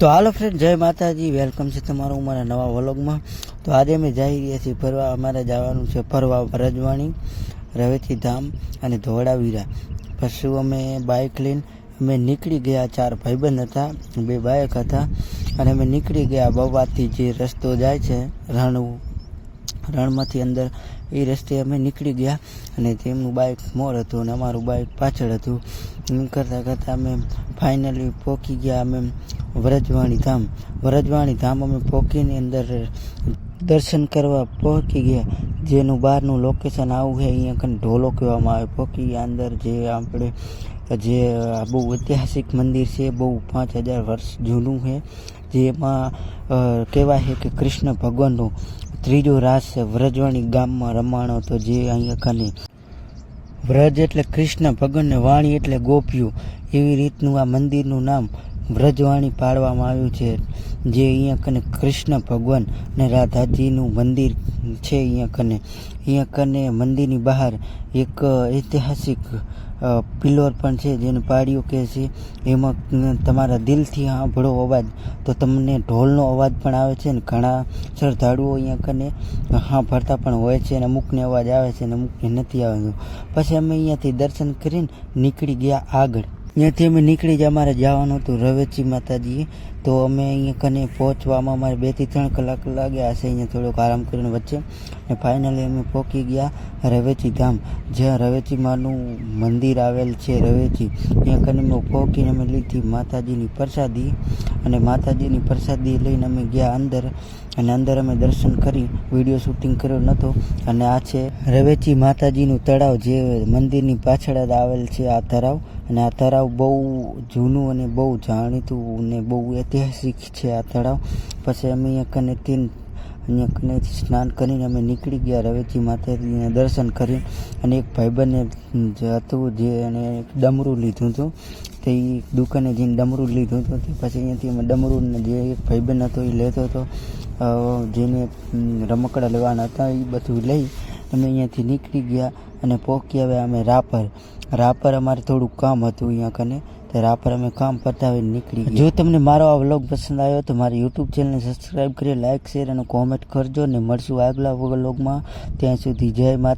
તો હાલો ફ્રેન્ડ જય માતાજી. વેલકમ છે તમારું મારા નવા વ્લોગમાં. તો આજે અમે જઈ રહ્યા છીએ ફરવા. અમારે જવાનું છે ફરવા રજવાણી, રવેથી ધામ અને ધોળાવીરા. પછી અમે બાઇક લઈને અમે નીકળી ગયા, ચાર ભાઈબંધ હતા, બે બાઇક હતા. અને અમે નીકળી ગયા બવાથી જે રસ્તો જાય છે, રણ, રણમાંથી અંદર, એ રસ્તે અમે નીકળી ગયા. અને તેમનું બાઇક મોર હતું અને અમારું બાઇક પાછળ હતું. એમ કરતાં કરતાં અમે ફાઇનલી પહોંચી ગયા. અમે વ્રજવાણી ધામ. વ્રજવાણી ધામ અમે પોકીની અંદર દર્શન કરવા પહોંચી ગયા. જેનું બહારનું લોકેશન આવું છે, અહીંયા કને ઢોલો કહેવામાં આવે. પોકી અંદર જે આપણે, જે બહુ ઐતિહાસિક મંદિર છે, બહુ પાંચ હજાર વર્ષ જૂનું છે. જેમાં કહેવાય છે કે કૃષ્ણ ભગવાનનો ત્રીજો રાસ વ્રજવાણી ગામમાં રમાણો. તો જે અહીંયા કને વ્રજ એટલે કૃષ્ણ ભગવાનને વાણી એટલે ગોપીઓ. એવી રીતનું આ મંદિરનું નામ વ્રજવાણી પાડવામાં આવ્યું છે. જે અહીંયા કને કૃષ્ણ ભગવાન ને રાધાજીનું મંદિર છે અહીંયા કને. અહીંયા કને મંદિરની બહાર એક ઐતિહાસિક પિલોર પણ છે જેને પાડીઓ કહે છે. એમાં તમારા દિલથી સાંભળો અવાજ. તો તમને ઢોલનો અવાજ પણ આવે છે ને ઘણા શ્રદ્ધાળુઓ અહીંયા કને સાંભળતા પણ હોય છે અને અમુકને અવાજ આવે છે અને અમુકને નથી આવતો. પછી અમે અહીંયાથી દર્શન કરીને નીકળી ગયા આગળ. ત્યાંથી અમે નીકળી ગયા અમારે જવાનું હતું રવેચી માતાજીએ. તો અમે અહીંયા કને પહોંચવામાં અમારે બેથી ત્રણ કલાક લાગ્યા હશે અહીંયા થોડોક આરામ કરીને વચ્ચે. અને ફાઇનલી અમે પહોંચી ગયા રવેચી ધામ, જ્યાં રવેચી માનું મંદિર આવેલ છે રવેચી. ત્યાં કને અમે પહોંચીને અમે લીધી માતાજીની પ્રસાદી. અને માતાજીની પ્રસાદી લઈને અમે ગયા અંદર અને અંદર અમે દર્શન કરી વીડિયો શૂટિંગ કર્યો નહોતો અને આ છે રવેચી માતાજીનું તળાવ જે મંદિરની પાછળ જ આવેલ છે આ તળાવ. અને આ તળાવ બહુ જૂનું અને બહુ જાણીતું અને બહુ ઐતિહાસિક છે આ તળાવ. પછી અમે અહીંયા કને તીન, અહીંયા કનેથી સ્નાન કરીને અમે નીકળી ગયા રવેચી માતાજીને દર્શન કરી. અને એક ભાઈબંધને હતું જે એને એક ડમરું લીધું હતું. તે દુકાને જઈને ડમરું લીધું હતું. પછી અહીંયાથી અમે ડમરું જે એક ભાઈબંધ હતો એ લેતો હતો. જેને રમકડા લેવાના હતા એ બધું લઈ અમે અહીંયાથી નીકળી ગયા અને પહોંચી આવ્યા અમે રાપર. રાપર અમારે થોડું કામ હતું અહીંયા કને, તો રાપર અમે કામ પતાવીને નીકળી જો તમને મારો આ વ્લોગ પસંદ આવ્યો તો મારી યુટ્યુબ ચેનલને સબસ્ક્રાઈબ કરી લાઇક શેર અને કોમેન્ટ કરજો ને મળશું આગલા વ્લોગમાં. ત્યાં સુધી જય માતા